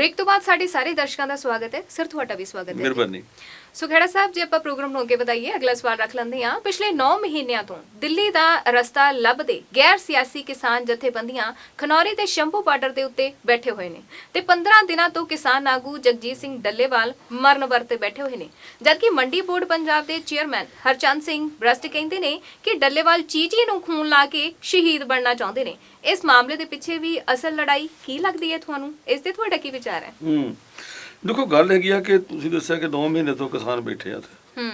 Break ਤੋਂ ਬਾਅਦ ਸਾਡੇ ਸਾਰੇ ਦਰਸ਼ਕਾਂ ਦਾ ਸਵਾਗਤ ਹੈ। ਸਰ ਤੁਹਾਡਾ ਵੀ ਸਵਾਗਤ ਹੈ। ਮਿਹਰਬਾਨੀ। ਸੋ ਖੇੜਾ ਸਾਹਿਬ ਜੇ ਆਪਾਂ ਪ੍ਰੋਗਰਾਮ ਨੂੰ ਅੱਗੇ ਵਧਾਈਏ ਅਗਲਾ ਸਵਾਲ ਰੱਖ ਲੈਂਦੇ ਹਾਂ। ਪਿਛਲੇ 9 ਮਹੀਨਿਆਂ ਤੋਂ ਦਿੱਲੀ ਦਾ ਰਸਤਾ ਲੱਭਦੇ ਗੈਰ ਸਿਆਸੀ ਕਿਸਾਨ ਜਥੇਬੰਦੀਆਂ ਖਨੌਰੀ ਤੇ ਸ਼ੰਭੂ ਬਾਰਡਰ ਦੇ ਉੱਤੇ ਬੈਠੇ ਹੋਏ ਨੇ ਤੇ 15 ਦਿਨਾਂ ਤੋਂ ਕਿਸਾਨ ਆਗੂ ਜਗਜੀਤ ਸਿੰਘ ਡੱਲੇਵਾਲ ਮਰਨ ਵਰਤੇ ਬੈਠੇ ਹੋਏ ਨੇ। ਜਦਕਿ ਮੰਡੀ ਬੋਰਡ ਪੰਜਾਬ ਦੇ ਚੇਅਰਮੈਨ ਹਰਚੰਦ ਸਿੰਘ ਬ੍ਰਸਟ ਕਹਿੰਦੇ ਨੇ ਕਿ ਡੱਲੇਵਾਲ ਚੀਚੀ ਨੂੰ ਖੂਨ ਲਾ ਕੇ ਸ਼ਹੀਦ ਬਣਨਾ ਚਾਹੁੰਦੇ ਨੇ। ਇਸ ਮਾਮਲੇ ਦੇ ਪਿੱਛੇ ਵੀ ਅਸਲ ਲੜਾਈ ਕੀ ਲੱਗਦੀ ਹੈ ਤੁਹਾਨੂੰ? ਇਸ ਤੇ ਤੁਹਾਡਾ ਕੀ ਵਿਚਾਰ ਹੈ। ਹੂੰ। ਦੇਖੋ ਗੱਲ ਹੈਗੀ ਆ ਕਿ ਤੁਸੀਂ ਦੱਸਿਆ ਕਿ 2 ਮਹੀਨੇ ਤੋਂ ਕਿਸਾਨ ਬੈਠੇ ਆ ਤੇ ਹੂੰ।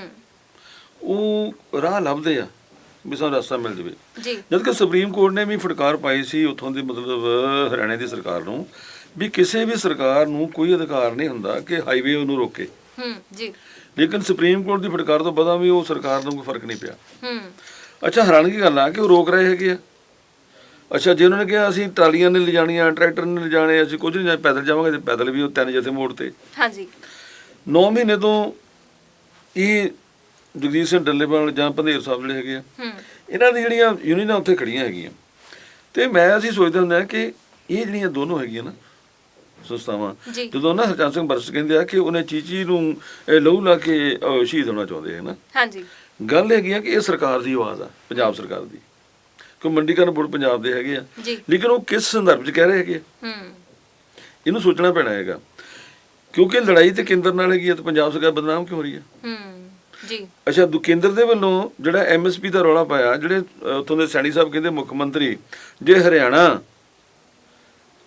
ਉਹ ਰਾਹ ਲੱਭਦੇ ਆ ਵੀ ਸਾਨੂੰ ਰਸਤਾ ਮਿਲ ਜਵੇ। ਜੀ। ਜਦ ਕਿ ਸੁਪਰੀਮ ਕੋਰਟ ਨੇ ਵੀ ਫਟਕਾਰ ਪਾਈ ਸੀ ਉੱਥੋਂ ਦੀ ਮਤਲਬ ਹਰਿਆਣੇ ਦੀ ਸਰਕਾਰ ਨੂੰ ਵੀ ਕਿਸੇ ਵੀ ਸਰਕਾਰ ਨੂੰ ਕੋਈ ਅਧਿਕਾਰ ਨਹੀਂ ਹੁੰਦਾ ਕਿ ਹਾਈਵੇ ਉਹਨੂੰ ਰੋਕੇ। ਹੂੰ ਜੀ। ਲੇਕਿਨ ਸੁਪਰੀਮ ਕੋਰਟ ਦੀ ਫਟਕਾਰ ਤੋਂ ਬਾਅਦ ਵੀ ਉਹ ਸਰਕਾਰ ਨੂੰ ਕੋਈ ਫ਼ਰਕ ਨਹੀਂ ਪਿਆ। ਹੂੰ। ਅੱਛਾ ਹੈਰਾਨ ਕੀ ਗੱਲ ਆ ਕਿ ਉਹ ਰੋਕ ਰਹੇ ਹੈਗੇ ਆ। ਅੱਛਾ ਜੇ ਉਹਨਾਂ ਨੇ ਕਿਹਾ ਅਸੀਂ ਟਰਾਲੀਆਂ ਨੇ ਲਿਜਾਣੀਆਂ ਟਰੈਕਟਰ ਨੇ ਲਿਜਾਣੇ ਅਸੀਂ ਕੁਝ ਨਹੀਂ ਪੈਦਲ ਜਾਵਾਂਗੇ ਤੇ ਪੈਦਲ ਵੀ ਉਹ ਤਿੰਨ ਜਥੇ ਮੋੜ ਤੇ। ਹਾਂਜੀ। 9 ਮਹੀਨੇ ਤੋਂ ਇਹ ਜਗਦੀਸ਼ ਸਿੰਘ ਡੱਲੇਵਾਲ ਜਾਂ ਪੰਧੇਰ ਸਾਹਿਬ ਜਿਹੜੇ ਹੈਗੇ ਆ ਇਹਨਾਂ ਦੀ ਜਿਹੜੀਆਂ ਯੂਨੀਅਨਾਂ ਉੱਥੇ ਖੜੀਆਂ ਹੈਗੀਆਂ। ਤੇ ਮੈਂ ਅਸੀਂ ਸੋਚਦੇ ਹੁੰਦੇ ਆ ਕਿ ਇਹ ਜਿਹੜੀਆਂ ਦੋਨੋਂ ਹੈਗੀਆਂ ਨਾ ਸੰਸਥਾਵਾਂ ਜਦੋਂ ਨਾ ਹਰਚੰਦ ਸਿੰਘ ਬਰਸ ਕਹਿੰਦੇ ਆ ਕਿ ਉਹਨੇ ਚੀਚੀ ਨੂੰ ਲਹੂ ਲਾ ਕੇ ਸ਼ਹੀਦ ਹੋਣਾ ਚਾਹੁੰਦੇ ਹੈ ਨਾ? ਹਾਂਜੀ। ਗੱਲ ਹੈਗੀ ਆ ਕਿ ਇਹ ਸਰਕਾਰ ਦੀ ਆਵਾਜ਼ ਆ ਪੰਜਾਬ ਸਰਕਾਰ ਦੀ। ਕਿ ਮੰਡੀਕਰਨ ਬੋਰਡ ਪੰਜਾਬ ਦੇ ਹੈਗੇ ਆ। ਲੇਕਿਨ ਉਹ ਕਿਸ ਸੰਦਰਭ 'ਚ ਕਹਿ ਰਹੇ ਹੈਗੇ? ਹੂੰ। ਇਹਨੂੰ ਸੋਚਣਾ ਪੈਣਾ ਹੈਗਾ। ਕਿਉਂਕਿ ਲੜਾਈ ਤੇ ਕੇਂਦਰ ਨਾਲ ਹੈਗੀ ਆ ਤੇ ਪੰਜਾਬ ਸਰਕਾਰ ਬਦਨਾਮ ਕਿਉਂ ਹੋ ਰਹੀ ਹੈ? ਹੂੰ ਜੀ। ਅੱਛਾ ਦੂ ਕੇਂਦਰ ਦੇ ਵੱਲੋਂ ਜਿਹੜਾ ਐਮਐਸਪੀ ਦਾ ਰੌਲਾ ਪਾਇਆ ਜਿਹੜੇ ਉੱਥੋਂ ਦੇ ਸੈਣੀ ਸਾਹਿਬ ਕਹਿੰਦੇ ਮੁੱਖ ਮੰਤਰੀ ਜੇ ਹਰਿਆਣਾ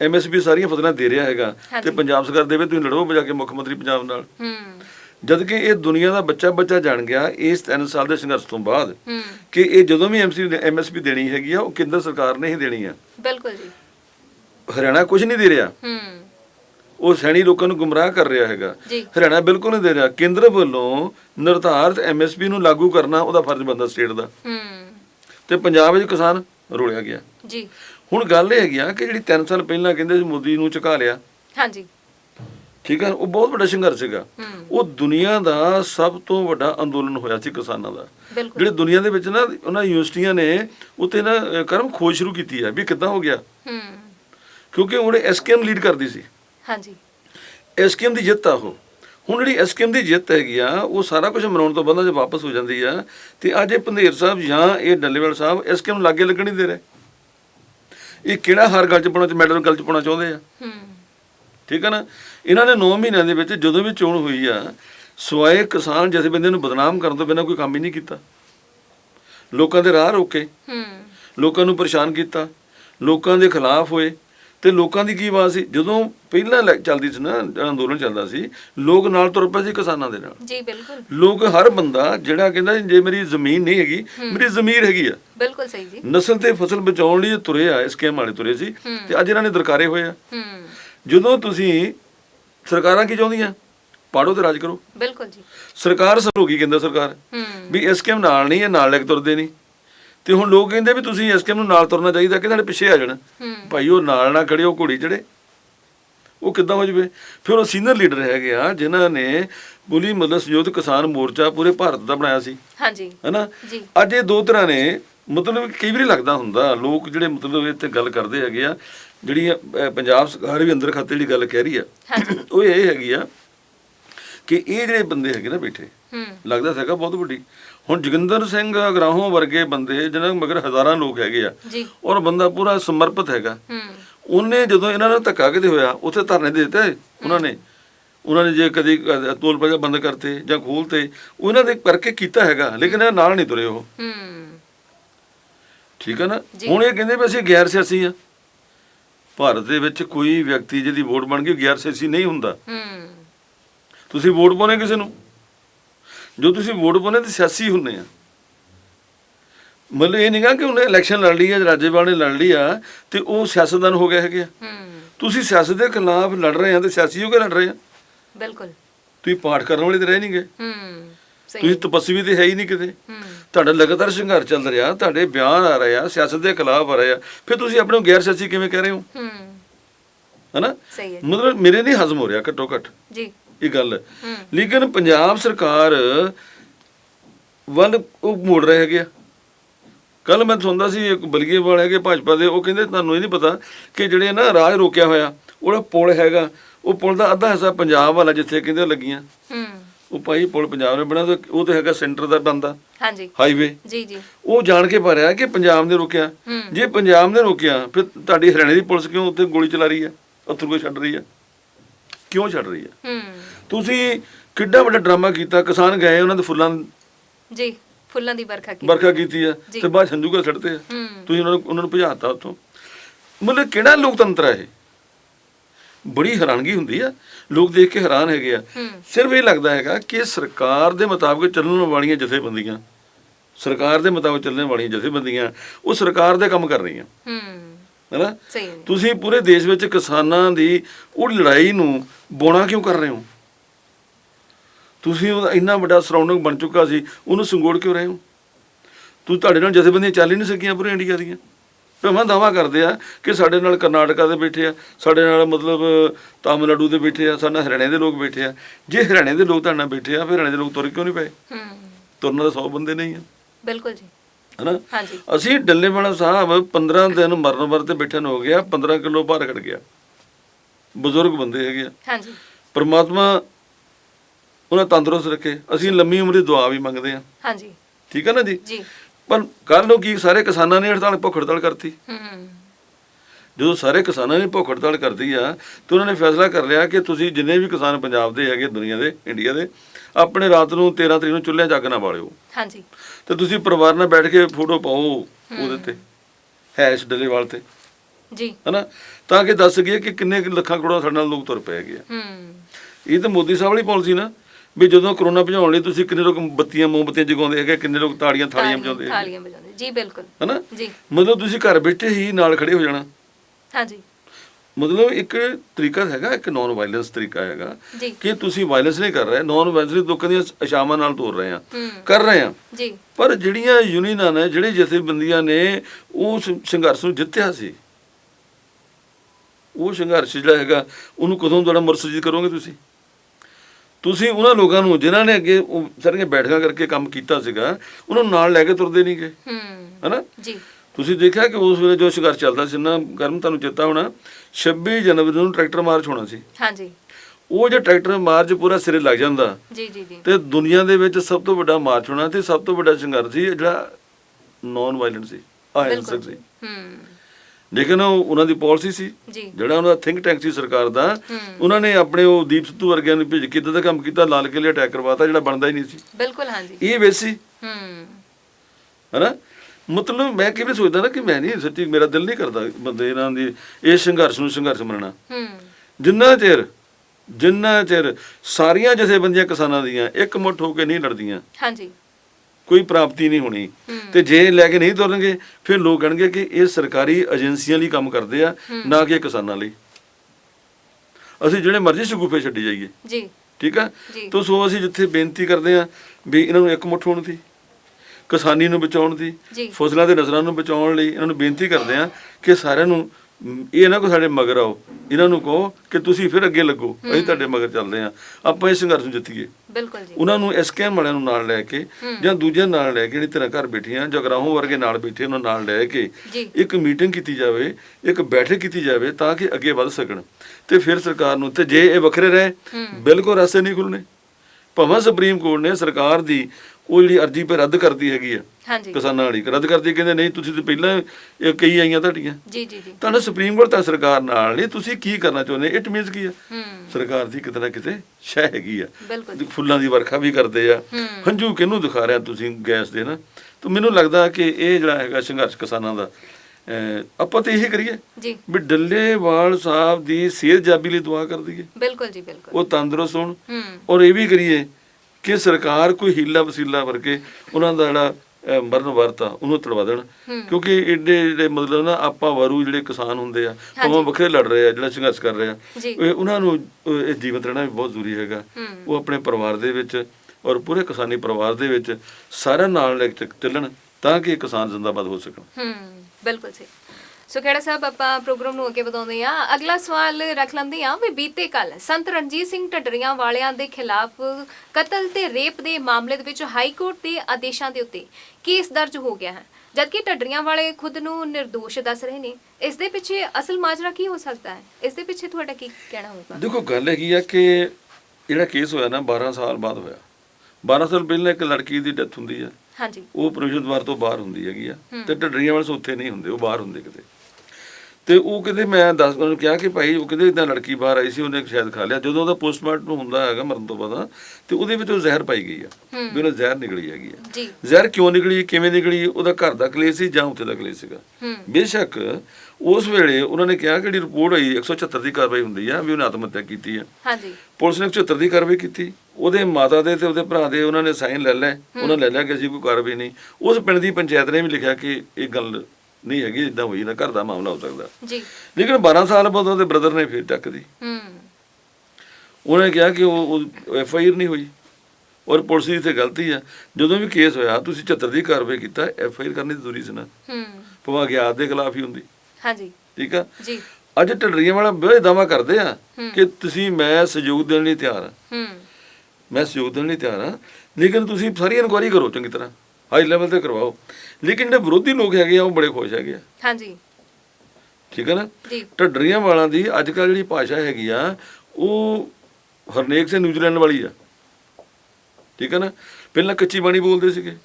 ਐਮਐਸਪੀ ਸਾਰੀਆਂ ਫਸਲਾਂ ਦੇ ਰਿਹਾ ਹੈਗਾ। ਤੇ ਪੰਜਾਬ ਸਰਕਾਰ ਦੇਵੇ ਤੁਸੀਂ ਲੜੋ ਬਜਾ ਕੇ ਮੁੱਖ ਮੰਤਰੀ ਪੰਜਾਬ ਨਾਲ। ਹੂੰ। ਜਦ ਕਿ ਇਹ ਦੁਨੀਆ ਦਾ ਬੱਚਾ ਬੱਚਾ ਜਾਣ ਗਿਆ ਇਸ 3 ਸਾਲ ਦੇ ਸੰਘਰਸ਼ ਤੋਂ ਬਾਅਦ ਕਿ ਇਹ ਜਦੋਂ ਵੀ ਐਮਸੀ ਐਮਐਸਪੀ ਦੇਣੀ ਹੈਗੀ ਆ ਉਹ ਕੇਂਦਰ ਸਰਕਾਰ ਨੇ ਹੀ ਦੇਣੀ ਆ। ਬਿਲਕੁਲ ਜੀ। ਹਰਿਆਣਾ ਕੁਝ ਨਹੀਂ ਦੇ ਰਿਹਾ। ਹੂੰ। ਉਹ ਸੈਣੀ ਲੋਕਾਂ ਨੂੰ ਗੁੰਮਰਾਹ ਕਰ ਰਿਹਾ ਹੈਗਾ। ਹਰਿਆਣਾ ਬਿਲਕੁਲ ਨਹੀਂ ਦੇ ਰਿਹਾ। ਕੇਂਦਰ ਵੱਲੋਂ ਨਿਰਧਾਰਤ ਐਮਐਸਪੀ ਨੂੰ ਲਾਗੂ ਕਰਨਾ ਉਹਦਾ ਫਰਜ਼ ਬੰਦਾ ਸਟੇਟ ਦਾ। ਹੂੰ। ਤੇ ਪੰਜਾਬ ਵਿੱਚ ਕਿਸਾਨ ਰੋਲਿਆ ਗਿਆ। ਜੀ। ਹੁਣ ਗੱਲ ਇਹ ਹੈਗੀ ਆ ਕਿ ਜਿਹੜੀ 3 ਸਾਲ ਪਹਿਲਾਂ ਕਹਿੰਦੇ ਸੀ ਮੋਦੀ ਨੂੰ ਝੁਕਾ ਲਿਆ। ਹਾਂਜੀ। ਠੀਕ ਹੈ ਉਹ ਬਹੁਤ ਵੱਡਾ ਸੰਘਰਸ਼ ਸੀਗਾ। ਉਹ ਦੁਨੀਆ ਦਾ ਸਭ ਤੋਂ ਵੱਡਾ ਅੰਦੋਲਨ ਹੋਇਆ ਸੀ ਕਿਸਾਨਾਂ ਦਾ। ਜਿਹੜੇ ਦੁਨੀਆ ਦੇ ਵਿੱਚ ਨਾ ਉਹਨਾਂ ਯੂਨੀਵਰਸਿਟੀਆਂ ਨੇ ਉੱਤੇ ਨਾ ਕਰਮ ਖੋਜ ਸ਼ੁਰੂ ਕੀਤੀ ਹੈ ਵੀ ਕਿੱਦਾਂ ਹੋ ਗਿਆ। ਕਿਉਂਕਿ ਉਹਨੇ ਐਸਕੇਐਮ ਲੀਡ ਕਰਦੀ ਸੀ। ਹਾਂਜੀ। ਐਸਕੇਐਮ ਦੀ ਜਿੱਤ ਆ ਉਹ। ਹੁਣ ਜਿਹੜੀ ਐਸਕੇਐਮ ਦੀ ਜਿੱਤ ਹੈਗੀ ਆ ਉਹ ਸਾਰਾ ਕੁਝ ਮਨਾਉਣ ਤੋਂ ਬਾਅਦ ਜੇ ਵਾਪਸ ਹੋ ਜਾਂਦੀ ਆ ਤੇ ਅੱਜ ਇਹ ਪੰਧੇਰ ਸਾਹਿਬ ਜਾਂ ਇਹ ਡੱਲੇਵਾਲ ਸਾਹਿਬ ਐਸਕੇਐਮ ਲਾਗੇ ਲੱਗਣ ਦੇ ਰਹੇ। ਇਹ ਕਿਹੜਾ ਹਰ ਗੱਲ ਚ ਪਾਉਣਾ ਚ ਮੈਡਲ ਗੱਲ ਚ ਪਾਉਣਾ ਚਾਹੁੰਦੇ ਆ? ਹੂੰ। ਠੀਕ ਹੈ ਨਾ? ਇਹਨਾਂ ਨੇ 9 ਮਹੀਨਿਆਂ ਦੇ ਵਿੱਚ ਜਦੋਂ ਵੀ ਚੋਣ ਹੋਈ ਆ ਸਵਾਏ ਕਿਸਾਨ ਜਥੇਬੰਦੀਆਂ ਨੂੰ ਬਦਨਾਮ ਕਰਨ ਤੋਂ ਬਿਨਾਂ ਕੋਈ ਕੰਮ ਹੀ ਨਹੀਂ ਕੀਤਾ। ਲੋਕਾਂ ਦੇ ਰਾਹ ਰੋਕੇ। ਹੂੰ। ਲੋਕਾਂ ਨੂੰ ਪਰੇਸ਼ਾਨ ਕੀਤਾ। ਲੋਕਾਂ ਦੇ ਖਿਲਾਫ ਹੋਏ। ਤੇ ਲੋਕਾਂ ਦੀ ਕੀ ਆਵਾਜ਼ ਸੀ? ਜਦੋਂ ਪਹਿਲਾਂ ਚੱਲਦੀ ਸੀ ਨਾ ਅੰਦੋਲਨ ਚੱਲਦਾ ਸੀ ਲੋਕ ਨਾਲ ਤੁਰ ਪਏ ਸੀ ਕਿਸਾਨਾਂ ਦੇ ਨਾਲ। ਜੀ ਬਿਲਕੁਲ। ਲੋਕ ਹਰ ਬੰਦਾ ਜਿਹੜਾ ਕਹਿੰਦਾ ਜੇ ਮੇਰੀ ਜ਼ਮੀਨ ਨਹੀਂ ਹੈਗੀ ਮੇਰੀ ਜ਼ਮੀਰ ਹੈਗੀ ਆ। ਬਿਲਕੁਲ ਸਹੀ ਜੀ। ਨਸਲ ਤੇ ਫਸਲ ਬਚਾਉਣ ਲਈ ਤੁਰੇ ਆ ਸਕੀਮ ਵਾਲੇ ਤੁਰੇ ਸੀ। ਤੇ ਅੱਜ ਇਹਨਾਂ ਨੇ ਦਰਕਾਰੇ ਹੋਏ ਆ। ਹੂੰ। ਜਦੋਂ ਤੁਸੀਂ ਸਰਕਾਰਾਂ ਕੀ ਚਾਹੁੰਦੀਆਂ? ਪਾੜੋ ਤੇ ਰਾਜ ਕਰੋ। ਬਿਲਕੁਲ ਜੀ। ਸਰਕਾਰ ਸਰੋਗੀ ਕਹਿੰਦਾ ਸਰਕਾਰ। ਵੀ ਐਸਕੇਐਮ ਨਾਲ ਨਹੀਂ ਇਹ ਨਾਲ ਲੈ ਕੇ ਤੁਰਦੇ ਨਹੀਂ। ਤੇ ਹੁਣ ਲੋਕ ਕਹਿੰਦੇ ਵੀ ਤੁਸੀਂ ਐਸਕੇਐਮ ਨੂੰ ਨਾਲ ਤੁਰਨਾ ਚਾਹੀਦਾ ਕਿ ਸਾਡੇ ਪਿੱਛੇ ਆ ਜਾਣ। ਭਾਈ ਉਹ ਨਾਲ ਨਾ ਖੜੇ ਉਹ ਘੋੜੀ ਚੜੇ ਉਹ ਕਿੱਦਾਂ ਹੋ ਜਵੇ? ਫਿਰ ਉਹ ਸੀਨੀਅਰ ਲੀਡਰ ਹੈਗੇ ਆ ਜਿਨ੍ਹਾਂ ਨੇ ਬੁਲੀ ਮਤਲਬ ਸੰਯੁਕਤ ਕਿਸਾਨ ਮੋਰਚਾ ਪੂਰੇ ਭਾਰਤ ਦਾ ਬਣਾਇਆ ਸੀ। ਹਾਂਜੀ। ਹੈਨਾ? ਅੱਜ ਇਹ ਦੋ ਤਰ੍ਹਾਂ ਨੇ। ਮਤਲਬ ਕਈ ਵਾਰੀ ਲੱਗਦਾ ਹੁੰਦਾ ਲੋਕ ਜਿਹੜੇ ਮਤਲਬ ਇਹ ਤੇ ਗੱਲ ਕਰਦੇ ਹੈਗੇ ਆ ਜਿਹੜੀ ਪੰਜਾਬ ਸਰਕਾਰ ਵੀ ਅੰਦਰ ਖਾਤੇ ਜਿਹੜੀ ਗੱਲ ਕਹਿ ਰਹੀ ਆ ਉਹ ਇਹ ਹੈਗੀ ਆ ਕਿ ਇਹ ਜਿਹੜੇ ਬੰਦੇ ਹੈਗੇ ਨਾ ਬੈਠੇ ਲੱਗਦਾ ਸੀਗਾ ਬਹੁਤ ਵੱਡੀ। ਹੁਣ ਜੋਗਿੰਦਰ ਸਿੰਘ ਅਗਰਾਹੋਂ ਵਰਗੇ ਬੰਦੇ ਜਿਹਨਾਂ ਮਗਰ ਹਜ਼ਾਰਾਂ ਲੋਕ ਹੈਗੇ ਆ ਔਰ ਬੰਦਾ ਪੂਰਾ ਸਮਰਪਿਤ ਹੈਗਾ। ਉਹਨੇ ਜਦੋਂ ਇਹਨਾਂ ਨਾਲ ਧੱਕਾ ਕਿਤੇ ਹੋਇਆ ਉੱਥੇ ਧਰਨੇ ਦੇ ਦਿੱਤੇ ਉਹਨਾਂ ਨੇ। ਉਹਨਾਂ ਨੇ ਜੇ ਕਦੀ ਟੋਲ ਪਲਾਜ਼ਾ ਬੰਦ ਕਰਤੇ ਜਾਂ ਖੋਲਤੇ ਉਹਨਾਂ ਦੇ ਕਰਕੇ ਕੀਤਾ ਹੈਗਾ ਲੇਕਿਨ ਇਹ ਨਾਲ ਨਹੀਂ ਤੁਰੇ ਉਹ। ਠੀਕ ਹੈ ਨਾ। ਹੁਣ ਇਹ ਕਹਿੰਦੇ ਵੀ ਅਸੀਂ ਗੈਰ ਸਿਆਸੀ ਆ। ਭਾਰਤ ਦੇ ਵਿੱਚ ਕੋਈ ਵਿਅਕਤੀ ਜਿਹਦੀ ਵੋਟ ਬਣ ਗਈ ਗੈਰ ਸਿਆਸੀ ਨਹੀਂ ਹੁੰਦਾ। ਹੂੰ। ਤੁਸੀਂ ਵੋਟ ਪਾਉਣੇ ਕਿਸੇ ਨੂੰ? ਜੋ ਤੁਸੀਂ ਵੋਟ ਪਾਉਣੇ ਤੇ ਸਿਆਸੀ ਹੁੰਨੇ ਆ। ਮਤਲਬ ਇਹ ਨਹੀਂਗਾ ਕਿ ਉਹਨੇ ਇਲੈਕਸ਼ਨ ਲੜ ਲਈ ਆ ਰਾਜੇਵਾਲ ਨੇ ਲੜ ਲਈ ਆ ਤੇ ਉਹ ਸਿਆਸਤਦਾਨ ਹੋ ਗਿਆ ਹੈਗੇ ਆ। ਹੂੰ। ਤੁਸੀਂ ਸਿਆਸਤ ਦੇ ਖਿਲਾਫ ਲੜ ਰਹੇ ਆ ਤੇ ਸਿਆਸੀ ਹੋ ਕੇ ਲੜ ਰਹੇ ਆ। ਬਿਲਕੁਲ। ਤੁਸੀਂ ਪਾਠ ਕਰਨ ਵਾਲੇ ਤੇ ਰਹੇ ਨਹੀਂਗੇ ਹੂੰ। ਸਹੀ। ਤੁਸੀਂ ਤਪਸਵੀ ਤੇ ਹੈ ਹੀ ਨਹੀਂ ਕਿਤੇ। ਹੂੰ। ਤੁਹਾਡਾ ਲਗਾਤਾਰ ਸੰਘਰਸ਼ ਚੱਲ ਰਿਹਾ ਤੁਹਾਡੇ ਬਿਆਨ ਆ ਰਹੇ ਆ ਸਿਆਸਤ ਦੇ ਖਿਲਾਫ ਆ ਰਹੇ ਆ। ਫਿਰ ਤੁਸੀਂ ਆਪਣੇ ਨੂੰ ਗੈਰ ਸਿਆਸੀ ਕਿਵੇਂ ਕਹਿ ਰਹੇ ਹੋ? ਹੂੰ। ਹਨਾ? ਸਹੀ ਹੈ। ਮਤਲਬ ਮੇਰੇ ਨਹੀਂ ਹਜ਼ਮ ਹੋ ਰਿਹਾ ਘੱਟੋ ਘੱਟ। ਜੀ। ਇਹ ਗੱਲ। ਲੇਕਿਨ ਪੰਜਾਬ ਸਰਕਾਰ ਵੱਲ ਉਹ ਮੋੜ ਰਹੇ ਹੈਗੇ ਆ। ਕੱਲ ਮੈਂ ਸੁਣਦਾ ਸੀ ਇੱਕ ਬਲਗੀਵਾਲ ਹੈਗੇ ਭਾਜਪਾ ਦੇ ਉਹ ਕਹਿੰਦੇ ਤੁਹਾਨੂੰ ਇਹ ਨਹੀਂ ਪਤਾ ਕਿ ਜਿਹੜੇ ਨਾ ਰਾਜ ਰੋਕਿਆ ਹੋਇਆ ਉਹਦਾ ਪੁਲ ਹੈਗਾ। ਉਹ ਪੁਲ ਦਾ ਅੱਧਾ ਹਿੱਸਾ ਪੰਜਾਬ ਵਾਲਾ ਜਿੱਥੇ ਕਹਿੰਦੇ ਲੱਗੀਆਂ। ਹੂੰ। ਉਹ ਭਾਈ ਪੁਲ ਪੰਜਾਬ ਨੇ ਬਣਾਇਆ ਤੇ ਉਹ ਤੇ ਹੈਗਾ ਸੈਂਟਰ ਦਾ ਬੰਦਾ। ਹਾਂਜੀ। ਹਾਈਵੇ। ਜੀ ਜੀ। ਉਹ ਜਾਣ ਕੇ ਭਰਿਆ ਕਿ ਪੰਜਾਬ ਨੇ ਰੋਕਿਆ। ਹੂੰ। ਜੇ ਪੰਜਾਬ ਨੇ ਰੋਕਿਆ ਫਿਰ ਤੁਹਾਡੀ ਹਰਿਆਣੇ ਦੀ ਪੁਲਿਸ ਕਿਉਂ ਉੱਥੇ ਗੋਲੀ ਚਲਾ ਰਹੀ ਆ ਉੱਥੇ ਕੋਈ ਛੱਡ ਰਹੀ ਆ ਕਿਉਂ ਛੱਡ ਰਹੀ ਹੂੰ? ਤੁਸੀਂ ਕਿੱਡਾ ਵੱਡਾ ਡਰਾਮਾ ਕੀਤਾ ਕਿਸਾਨ ਗਏ ਉਹਨਾਂ ਦੇ ਫੁੱਲਾਂ ਜੀ ਫੁੱਲਾਂ ਦੀ ਵਰਖਾ ਕੀ ਵਰਖਾ ਕੀਤੀ ਆ। ਤੇ ਬਾਅਦ ਸੰਜੂਗਾ ਛੱਡਦੇ ਆ। ਹੂੰ। ਤੁਸੀਂ ਉਹਨਾਂ ਨੂੰ ਉਹਨਾਂ ਨੂੰ ਭਜਾਤਾ ਉੱਥੋਂ। ਮਤਲਬ ਕਿਹੜਾ ਲੋਕਤੰਤਰ ਹੈ ਇਹ? ਬੜੀ ਹੈਰਾਨਗੀ ਹੁੰਦੀ ਆ। ਲੋਕ ਦੇਖ ਕੇ ਹੈਰਾਨ ਹੈਗੇ ਆ। ਸਿਰਫ ਇਹ ਲੱਗਦਾ ਹੈਗਾ ਕਿ ਸਰਕਾਰ ਦੇ ਮੁਤਾਬਕ ਚੱਲਣ ਵਾਲੀਆਂ ਜਥੇਬੰਦੀਆਂ ਸਰਕਾਰ ਦੇ ਮੁਤਾਬਕ ਚੱਲਣ ਵਾਲੀਆਂ ਜਥੇਬੰਦੀਆਂ ਉਹ ਸਰਕਾਰ ਦੇ ਕੰਮ ਕਰ ਰਹੀਆਂ। ਹੂੰ। ਹੈਨਾ? ਤੁਸੀਂ ਪੂਰੇ ਦੇਸ਼ ਵਿੱਚ ਕਿਸਾਨਾਂ ਦੀ ਉਹ ਲੜਾਈ ਨੂੰ ਬੋਣਾ ਕਿਉਂ ਕਰ ਰਹੇ ਹੋ? ਤੁਸੀਂ ਉਹਦਾ ਇੰਨਾ ਵੱਡਾ ਸਰਾਊਂਡਿੰਗ ਬਣ ਚੁੱਕਾ ਸੀ ਉਹਨੂੰ ਸੰਗੋੜ ਕਿਉਂ ਰਹੇ ਹੋ? ਤੁਸੀਂ ਤੁਹਾਡੇ ਨਾਲ ਜਥੇਬੰਦੀਆਂ ਚੱਲ ਹੀ ਨਹੀਂ ਸਕੀਆਂ ਪੂਰੇ ਇੰਡੀਆ ਦੀਆਂ। ਭਾਵੇਂ ਦਾਵਾ ਕਰਦੇ ਆ ਕਿ ਸਾਡੇ ਨਾਲ ਕਰਨਾਟਕਾ ਦੇ ਬੈਠੇ ਆ ਸਾਡੇ ਨਾਲ ਮਤਲਬ ਤਾਮਿਲਨਾਡੂ ਦੇ ਬੈਠੇ ਆ ਸਾਡੇ ਨਾਲ ਹਰਿਆਣੇ ਦੇ ਲੋਕ ਬੈਠੇ ਆ। ਜੇ ਹਰਿਆਣੇ ਦੇ ਲੋਕ ਤੁਹਾਡੇ ਨਾਲ ਬੈਠੇ ਆ ਫਿਰ ਹਰਿਆਣੇ ਦੇ ਲੋਕ ਤੁਰ ਕਿਉਂ ਨਹੀਂ ਪਏ? ਹੂੰ। ਤੁਰਨ ਦਾ 100 ਬੰਦੇ ਨਹੀਂ ਆ। ਬਿਲਕੁਲ ਜੀ। ਹਨਾ? ਹਾਂਜੀ। ਅਸੀਂ ਡੱਲੇਵਾਲਾ ਸਾਹਿਬ 15 ਦਿਨ ਮਰਨ ਵਰ ਤੇ ਬੈਠੇ ਨੂੰ ਹੋ ਗਿਆ 15 ਕਿਲੋ ਭਾਰ ਘਟ ਗਿਆ। ਬਜ਼ੁਰਗ ਬੰਦੇ ਹੈਗੇ ਆ। ਹਾਂਜੀ। ਪਰਮਾਤਮਾ ਉਹਨਾਂ ਤੰਦਰੁਸਤ ਰੱਖੇ। ਅਸੀਂ ਲੰਮੀ ਉਮਰ ਦੀ ਦੁਆ ਵੀ ਮੰਗਦੇ ਆ। ਹਾਂਜੀ। ਠੀਕ ਹੈ ਨਾ ਜੀ? ਜੀ। ਪਰ ਕੱਲ ਨੂੰ ਕੀ ਸਾਰੇ ਕਿਸਾਨਾਂ ਨੇ ਹੜਤਾਲ ਭੁੱਖ ਹੜਤਾਲ ਕਰਤੀ? ਹੂੰ। ਜਦੋਂ ਸਾਰੇ ਕਿਸਾਨਾਂ ਨੇ ਭੁੱਖ ਹੜਤਾਲ ਕਰਤੀ ਆ ਤੇ ਉਹਨਾਂ ਨੇ ਫੈਸਲਾ ਕਰ ਲਿਆ ਕਿ ਤੁਸੀਂ ਜਿੰਨੇ ਵੀ ਕਿਸਾਨ ਪੰਜਾਬ ਦੇ ਹੈਗੇ ਦੁਨੀਆ ਦੇ ਇੰਡੀਆ ਦੇ ਆਪਣੇ ਰਾਤ ਨੂੰ 13 ਤਰੀਕ ਨੂੰ ਚੁੱਲ੍ਹੇ 'ਚ ਅੱਗ ਨਾ ਬਾਲਿਓ। ਹਾਂਜੀ। ਤੇ ਤੁਸੀਂ ਪਰਿਵਾਰ ਨਾਲ ਬੈਠ ਕੇ ਫੋਟੋ ਪਾਓ ਉਹਦੇ ਤੇ ਹੈਸ਼ ਡਲੇਵਾਲ ਤੇ। ਜੀ। ਹਨਾ? ਤਾਂ ਕਿ ਦੱਸ ਗਏ ਕਿ ਕਿੰਨੇ ਲੱਖਾਂ ਕਰੋੜਾਂ ਸਾਡੇ ਨਾਲ ਲੋਕ ਤੁਰ ਪਏ ਹੈਗੇ ਆ। ਹੂੰ। ਇਹ ਤਾਂ ਮੋਦੀ ਸਾਹਿਬ ਵਾਲੀ ਪਾਲਿਸੀ ਨਾ। ਵੀ ਜਦੋਂ ਕਰੋਨਾ ਭਜਾਉਣ ਲਈ ਤੁਸੀਂ ਕਿੰਨੇ ਲੋਕ ਬੱਤੀਆਂ ਮੋਮਬੱਤੀਆਂ ਜਗਾਉਂਦੇ ਹੈਗੇ? ਕਿੰਨੇ ਲੋਕ ਤਾੜੀਆਂ ਥਾਲੀਆਂ ਵਜਾਉਂਦੇ ਹੈਗੇ? ਥਾਲੀਆਂ ਵਜਾਉਂਦੇ ਜੀ ਬਿਲਕੁਲ। ਹਨਾ? ਜੀ। ਮਤਲਬ ਤੁਸੀਂ ਘਰ ਬੈਠੇ ਹੀ ਨਾਲ ਖੜੇ ਹੋ ਜਾਣਾ। ਹਾਂਜੀ। ਮਤਲਬ ਇੱਕ ਤਰੀਕਾ ਹੈਗਾ ਇੱਕ ਨਾਨ ਵਾਇਲੈਂਸ ਤਰੀਕਾ ਹੈਗਾ ਕਿ ਤੁਸੀਂ ਵਾਇਲੈਂਸ ਨਹੀਂ ਕਰ ਰਹੇ ਨਾਨ ਵਾਇਲੈਂਸ ਲੋਕਾਂ ਦੀਆਂ ਅਸ਼ਾਵਾਂ ਨਾਲ ਤੋਰ ਰਹੇ ਆ ਕਰ ਰਹੇ ਆ ਜੀ। ਪਰ ਜਿਹੜੀਆਂ ਯੂਨੀਅਨਾਂ ਨੇ ਜਿਹੜੇ ਜਥੇਬੰਦੀਆਂ ਨੇ ਉਸ ਸੰਘਰਸ਼ ਨੂੰ ਜਿੱਤਿਆ ਸੀ। ਉਹ ਸੰਘਰਸ਼ ਜਿਹੜਾ ਹੈਗਾ ਉਹਨੂੰ ਕਦੋਂ ਦੁਆਰਾ ਮੁਰਸਜੀਤ ਕਰੋਗੇ ਤੁਸੀਂ? ਤੁਸੀਂ ਉਹਨਾਂ ਲੋਕਾਂ ਨੂੰ ਜਿਨ੍ਹਾਂ ਨੇ ਅੱਗੇ ਉਹ ਸਾਰੀਆਂ ਬੈਠਕਾਂ ਕਰਕੇ ਕੰਮ ਕੀਤਾ ਸੀਗਾ ਉਹਨਾਂ ਨੂੰ ਨਾਲ ਲੈ ਕੇ ਤੁਰਦੇ ਨਹੀਂ ਗਏ ਹੂੰ। ਹਨਾ? ਜੀ। ਤੁਸੀਂ ਦੇਖਿਆ ਕਿ ਉਸ ਵੇਲੇ ਜੋ ਸੰਘਰਸ਼ ਚੱਲਦਾ ਸੀ ਨਾ ਗਰਮ ਤੁਹਾਨੂੰ ਚੇਤਾ ਹੋਣਾ 26 ਜਨਵਰੀ ਨੂੰ ਟਰੈਕਟਰ ਮਾਰਚ ਹੋਣਾ ਸੀ। ਹਾਂਜੀ। ਉਹ ਜੇ ਟਰੈਕਟਰ ਮਾਰਚ ਪੂਰਾ ਸਿਰੇ ਲੱਗ ਜਾਂਦਾ ਜੀ ਜੀ ਜੀ। ਤੇ ਦੁਨੀਆ ਦੇ ਵਿੱਚ ਸਭ ਤੋਂ ਵੱਡਾ ਮਾਰਚ ਹੋਣਾ ਤੇ ਸਭ ਤੋਂ ਵੱਡਾ ਸੰਘਰਸ਼ ਸੀ ਜਿਹੜਾ ਨਾਨ ਵਾਇਲੈਂਟ ਸੀ ਅਹਿੰਸਕ ਸੀ। ਹੂੰ। ਲੇਕਿਨ ਉਹ ਉਹਨਾਂ ਦੀ ਪਾਲਿਸੀ ਸੀ। ਜਿਹੜਾ ਉਹਨਾਂ ਦਾ ਥਿੰਕ ਟੈਂਕ ਸੀ ਸਰਕਾਰ ਦਾ ਉਹਨਾਂ ਨੇ ਆਪਣੇ ਉਹ ਦੀਪ ਸਿੱਧੂ ਵਰਗਿਆਂ ਨੂੰ ਭੇਜ ਕੇ ਇੱਦਾਂ ਦਾ ਕੰਮ ਕੀਤਾ ਲਾਲ ਕਿਲੇ ਅਟੈਕ ਕਰਵਾਤਾ ਜਿਹੜਾ ਬਣਦਾ ਹੀ ਨਹੀਂ ਸੀ। ਬਿਲਕੁਲ ਹਾਂਜੀ। ਇਹ ਵੇਸੀ ਹੂੰ। ਹਨਾ? ਮਤਲਬ ਮੈਂ ਕਿਵੇਂ ਸੋਚਦਾ ਨਾ ਕਿ ਮੈਂ ਨਹੀਂ ਸੱਚੀ ਮੇਰਾ ਦਿਲ ਨਹੀਂ ਕਰਦਾ ਬੰਦੇ ਇਹਨਾਂ ਦੀ ਇਹ ਸੰਘਰਸ਼ ਨੂੰ ਸੰਘਰਸ਼ ਮੰਨਣਾ। ਹੂੰ। ਜਿੰਨਾ ਚਿਰ ਜਿੰਨਾ ਚਿਰ ਸਾਰੀਆਂ ਜਥੇਬੰਦੀਆਂ ਕਿਸਾਨਾਂ ਦੀਆਂ ਇੱਕ ਮੁੱਠ ਹੋ ਕੇ ਨਹੀਂ ਲੜਦੀਆਂ ਹਾਂਜੀ। ਕੋਈ ਪ੍ਰਾਪਤੀ ਨਹੀਂ ਹੋਣੀ। ਤੇ ਜੇ ਲੈ ਕੇ ਨਹੀਂ ਤੁਰਨਗੇ ਫਿਰ ਲੋਕ ਕਹਿਣਗੇ ਕਿ ਇਹ ਸਰਕਾਰੀ ਏਜੰਸੀਆਂ ਲਈ ਕੰਮ ਕਰਦੇ ਆ ਨਾ ਕਿ ਕਿਸਾਨਾਂ ਲਈ। ਅਸੀਂ ਜਿਹੜੇ ਮਰਜ਼ੀ ਸ਼ਗੂਫੇ ਛੱਡੀ ਜਾਈਏ। ਜੀ। ਠੀਕ ਆ। ਤੋਂ ਸੋ ਅਸੀਂ ਜਿੱਥੇ ਬੇਨਤੀ ਕਰਦੇ ਆ ਵੀ ਇਹਨਾਂ ਨੂੰ ਇੱਕਮੁੱਠ ਹੋਣ ਦੀ ਕਿਸਾਨੀ ਨੂੰ ਬਚਾਉਣ ਦੀ ਫਸਲਾਂ ਦੇ ਨਸਲਾਂ ਨੂੰ ਬਚਾਉਣ ਲਈ ਇਹਨਾਂ ਨੂੰ ਬੇਨਤੀ ਕਰਦੇ ਆ ਕਿ ਸਾਰਿਆਂ ਨੂੰ ਇਹ ਨਾ ਕੋ ਸਾਡੇ ਮਗਰ ਆਓ। ਇਹਨਾਂ ਨੂੰ ਕਹੋ ਕਿ ਤੁਸੀਂ ਫਿਰ ਅੱਗੇ ਲੱਗੋ। ਅਸੀਂ ਤੁਹਾਡੇ ਮਗਰ ਚੱਲਦੇ ਆ ਆਪਾਂ ਇਸ ਸੰਘਰਸ਼ ਨੂੰ ਜਿੱਤੀਏ। ਬਿਲਕੁਲ ਜੀ। ਉਹਨਾਂ ਨੂੰ ਐਸਕੇਐਮ ਵਾਲਿਆਂ ਨੂੰ ਨਾਲ ਲੈ ਕੇ ਜਾਂ ਦੂਜਿਆਂ ਨਾਲ ਲੈ ਕੇ ਜਿਹੜੀ ਤਰ੍ਹਾਂ ਘਰ ਬੈਠੀਆਂ ਜਗਰਾਹੋਂ ਵਰਗੇ ਨਾਲ ਬੈਠੇ ਉਹਨਾਂ ਨਾਲ ਲੈ ਕੇ ਇੱਕ ਮੀਟਿੰਗ ਕੀਤੀ ਜਾਵੇ ਇੱਕ ਬੈਠਕ ਕੀਤੀ ਜਾਵੇ ਤਾਂ ਕਿ ਅੱਗੇ ਵੱਧ ਸਕਣ। ਤੇ ਫਿਰ ਸਰਕਾਰ ਨੂੰ ਤੇ ਜੇ ਇਹ ਵੱਖਰੇ ਰਹੇ ਬਿਲਕੁਲ ਰਸਤੇ ਨਹੀਂ ਖੁੱਲਣੇ ਭਾਵੇਂ ਸੁਪਰੀਮ ਕੋਰਟ ਨੇ ਸਰਕਾਰ ਦੀ ਉਹ ਜਿਹੜੀ ਅਰਜ਼ੀ ਪਰ ਰੱਦ ਕਰਦੀ ਹੈਗੀ ਆ ਹਾਂਜੀ। ਕਿਸਾਨਾਂ ਵਾਲੀ। ਰੱਦ ਕਰਦੀ ਕਹਿੰਦੇ ਨਹੀਂ ਤੁਸੀਂ ਤਾਂ ਪਹਿਲਾਂ ਇਹ ਕਈ ਆਈਆਂ ਤੁਹਾਡੀਆਂ। ਜੀ ਜੀ ਜੀ। ਤੁਹਾਨੂੰ ਸੁਪਰੀਮ ਕੋਰਟ ਤਾਂ ਸਰਕਾਰ ਨਾਲ ਨਹੀਂ ਤੁਸੀਂ ਕੀ ਕਰਨਾ ਚਾਹੁੰਦੇ ਇਟ ਮੀਨਸ ਕੀ ਆ? ਸਰਕਾਰ ਦੀ ਕਿਤੇ ਨਾ ਕਿਤੇ ਸ਼ੈ ਹੈਗੀ ਆ। ਫੁੱਲਾਂ ਦੀ ਵਰਖਾ ਵੀ ਕਰਦੇ ਆ। ਹੰਝੂ ਕਿਹਨੂੰ ਦਿਖਾ ਰਿਹਾ ਤੁਸੀਂ ਗੈਸ ਦੇ ਨਾ? ਤਾਂ ਮੈਨੂੰ ਲੱਗਦਾ ਕਿ ਇਹ ਜਿਹੜਾ ਹੈਗਾ ਸੰਘਰਸ਼ ਕਿਸਾਨਾਂ ਦਾ ਆਪਾਂ ਤੇ ਇਹੀ ਕਰੀਏ ਜੀ। ਵੀ ਡੱਲੇਵਾਲ ਸਾਹਿਬ ਦੀ ਸਿਹਤ ਜਾਬੀ ਲਈ ਦੁਆ ਕਰ ਦਈਏ। ਬਿਲਕੁਲ ਜੀ ਬਿਲਕੁਲ। ਉਹ ਤੰਦਰੁਸਤ ਹੋਣ ਔਰ ਇਹ ਵੀ ਕਰੀਏ ਕਿ ਸਰਕਾਰ ਕੋਈ ਹੀਲਾ ਵਸੀਲਾ ਕਰਕੇ ਉਹਨਾਂ ਦਾ ਜਿਹੜਾ ਮਰਨ ਵਰਤਾ ਉਹਨੂੰ ਤੜਵਾ ਦੇਣ। ਕਿਉਂਕਿ ਏਡੇ ਜਿਹੜੇ ਮਤਲਬ ਨਾ ਆਪਾਂ ਵਾਰੂ ਜਿਹੜੇ ਕਿਸਾਨ ਹੁੰਦੇ ਆ ਭਾਵੇਂ ਵੱਖਰੇ ਲੜ ਰਹੇ ਆ ਜਿਹੜਾ ਸੰਘਰਸ਼ ਕਰ ਰਹੇ ਆ। ਉਹਨਾਂ ਨੂੰ ਇਹ ਜੀਵਤ ਰਹਿਣਾ ਵੀ ਬਹੁਤ ਜ਼ਰੂਰੀ ਹੈਗਾ। ਉਹ ਆਪਣੇ ਪਰਿਵਾਰ ਦੇ ਵਿੱਚ ਔਰ ਪੂਰੇ ਕਿਸਾਨੀ ਪਰਿਵਾਰ ਦੇ ਵਿੱਚ ਸਾਰਿਆਂ ਨਾਲ ਚੱਲਣ ਤਾਂ ਕਿ ਕਿਸਾਨ ਜ਼ਿੰਦਾਬਾਦ ਹੋ ਸਕਣ। ਹੂੰ ਬਿਲਕੁਲ ਸਹੀ। ਸੋ ਖੇੜਾ ਸਾਹਿਬ ਆਪਾਂ ਪ੍ਰੋਗਰਾਮ ਨੂੰ ਅੱਗੇ ਵਧਾਉਂਦੇ ਆ ਅਗਲਾ ਸਵਾਲ ਰੱਖ ਲੈਂਦੇ ਆ ਵੀ ਬੀਤੇ ਕੱਲ ਸੰਤ ਰਣਜੀਤ ਸਿੰਘ ਢੱਡਰੀਆਂ ਵਾਲਿਆਂ ਦੇ ਖਿਲਾਫ ਕਤਲ ਤੇ ਰੇਪ ਦੇ ਮਾਮਲੇ ਦੇ ਵਿੱਚ ਹਾਈ ਕੋਰਟ ਦੇ ਆਦੇਸ਼ਾਂ ਦੇ ਉੱਤੇ ਕੇਸ ਦਰਜ ਹੋ ਗਿਆ ਹੈ। ਜਦਕਿ ਢੱਡਰੀਆਂ ਵਾਲੇ ਖੁਦ ਨੂੰ ਨਿਰਦੋਸ਼ ਦੱਸ ਰਹੇ ਨੇ ਇਸ ਦੇ ਪਿੱਛੇ ਅਸਲ ਮਾਜਰਾ ਕੀ ਹੋ ਸਕਦਾ ਹੈ? ਇਸ ਦੇ ਪਿੱਛੇ ਤੁਹਾਡਾ ਕੀ ਕਹਿਣਾ ਹੋਊਗਾ? ਦੇਖੋ ਗੱਲ ਹੈਗੀ ਆ ਕਿ ਜਿਹੜਾ ਕੇਸ ਹੋਇਆ ਨਾ 12 ਸਾਲ ਬਾਅਦ ਹੋਇਆ। 12 ਸਾਲ ਪਹਿਲਾਂ ਇੱਕ ਲੜਕੀ ਦੀ ਡੈਥ ਹੁੰਦੀ ਆ। ਹਾਂਜੀ। ਉਹ ਪ੍ਰੋਵੀਜ਼ਨ ਦੁਆਰ ਤੋਂ ਬਾਹਰ ਹੁੰਦੀ ਹੈਗੀ ਆ। ਹੂੰ। ਤੇ ਢੱਡਰੀਆਂ ਵਾਲੇ ਉੱਥੇ ਨਹੀਂ ਹੁੰਦੇ ਉਹ ਬਾਹਰ ਹੁੰਦੇ ਕਿਤੇ। ਤੇ ਉਹ ਕਹਿੰਦੇ ਮੈਂ ਦੱਸ ਉਹਨੂੰ ਕਿਹਾ ਕਿ ਭਾਈ ਉਹ ਕਹਿੰਦੇ ਇਦਾਂ ਲੜਕੀ ਬਾਹਰ ਆਈ ਸੀ ਉਹਨੇ ਸ਼ਾਇਦ ਖਾ ਲਿਆ। ਜਦੋਂ ਉਹਦਾ ਪੋਸਟਮਾਰਟਮ ਹੁੰਦਾ ਹੈਗਾ ਮਰਨ ਤੋਂ ਬਾਅਦ ਤੇ ਉਹਦੇ ਵਿੱਚ ਉਹ ਜ਼ਹਿਰ ਪਾਈ ਗਈ ਆ। ਵੀ ਉਹਨੇ ਜ਼ਹਿਰ ਨਿਕਲੀ ਹੈਗੀ ਆ। ਜ਼ਹਿਰ ਕਿਉਂ ਨਿਕਲੀ ਕਿਵੇਂ ਨਿਕਲੀ ਉਹਦਾ ਘਰ ਦਾ ਕਲੇਸ਼ ਸੀ ਜਾਂ ਉੱਥੇ ਦਾ ਕਲੇਸ਼ ਸੀਗਾ? ਬੇਸ਼ੱਕ ਉਸ ਵੇਲੇ ਉਹਨਾਂ ਨੇ ਕਿਹਾ ਕਿ ਜਿਹੜੀ ਰਿਪੋਰਟ ਆਈ 176 ਦੀ ਕਾਰਵਾਈ ਹੁੰਦੀ ਆ ਵੀ ਉਹਨੇ ਆਤਮ ਹੱਤਿਆ ਕੀਤੀ ਆ। ਹਾਂਜੀ। ਪੁਲਿਸ ਨੇ 176 ਦੀ ਕਾਰਵਾਈ ਕੀਤੀ। ਉਹਦੇ ਮਾਤਾ ਦੇ ਤੇ ਉਹਦੇ ਭਰਾ ਦੇ ਉਹਨਾਂ ਨੇ ਸਾਈਨ ਲੈ ਲਏ। ਉਹਨਾਂ ਲੈ ਲਿਆ ਕਿ ਅਸੀਂ ਕੋਈ ਕਾਰਵਾਈ ਨਹੀਂ। ਉਸ ਪਿੰਡ ਦੀ ਪੰਚਾਇਤ ਨੇ ਵੀ ਲਿਖਿਆ ਕਿ ਇਹ ਗੱਲ ਨਹੀਂ ਹੈਗੀ ਇਦਾਂ ਹੋਈ ਨਾ ਘਰ ਦਾ ਮਾਮਲਾ ਹੋ ਸਕਦਾ। ਜੀ। ਲੇਕਿਨ 12 ਸਾਲ ਬਾਅਦ ਉਹਦੇ ਬ੍ਰਦਰ ਨੇ ਫਿਰ ਚੱਕਦੀ ਹੂੰ। ਉਹਨੇ ਕਿਹਾ ਕਿ ਉਹ ਐਫ ਆਈ ਆਰ ਨਹੀਂ ਹੋਈ। ਔਰ ਪੁਲਿਸ ਦੀ ਤੇ ਗਲਤੀ ਆ। ਜਦੋਂ ਵੀ ਕੇਸ ਹੋਇਆ ਤੁਸੀਂ 74 ਦੀ ਕਾਰਵਾਈ ਕੀਤਾ ਐਫ ਆਈ ਆਰ ਕਰਨੀ ਜ਼ਰੂਰੀ ਸੀ ਨਾ। ਹੂੰ। ਭਵਾ ਗਿਆਤ ਦੇ ਖਿਲਾਫ ਹੀ ਹੁੰਦੀ। ਹਾਂਜੀ। ਠੀਕ ਆ? ਜੀ। ਅੱਜ ਢੱਡਰੀਆਂ ਵਾਲਾ ਬੜੇ ਦਾਵਾ ਕਰਦੇ ਆ। ਕਿ ਤੁਸੀਂ ਮੈਂ ਸਹਿਯੋਗ ਦੇਣ ਲਈ ਤਿਆਰ ਆ। ਹੂੰ। ਮੈਂ ਸਹਿਯੋਗ ਦੇਣ ਲਈ ਤਿਆਰ ਹਾਂ ਲੇਕਿਨ ਤੁਸੀਂ ਸਾਰੀ ਇਨਕੁਆਇਰੀ ਕਰੋ ਚੰਗੀ ਤਰ੍ਹਾਂ। ਹਾਈ ਲੈਵਲ ਤੇ ਕਰਵਾਓ। ਲੇਕਿਨ ਜਿਹੜੇ ਵਿਰੋਧੀ ਲੋਕ ਹੈਗੇ ਆ ਉਹ ਬੜੇ ਖੁਸ਼ ਹੈਗੇ ਆ। ਹਾਂਜੀ। ਠੀਕ ਹੈ ਨਾ? ਢੱਡਰੀਆਂ ਵਾਲਾਂ ਦੀ ਅੱਜ ਕੱਲ੍ਹ ਜਿਹੜੀ ਭਾਸ਼ਾ ਹੈਗੀ ਆ ਉਹ ਹਰਨੇਕ ਸਿੰਘ ਨਿਊਜ਼ੀਲੈਂਡ ਵਾਲੀ ਆ। ਠੀਕ ਹੈ ਨਾ? ਪਹਿਲਾਂ ਕੱਚੀ ਬਾਣੀ ਬੋਲਦੇ ਸੀਗੇ।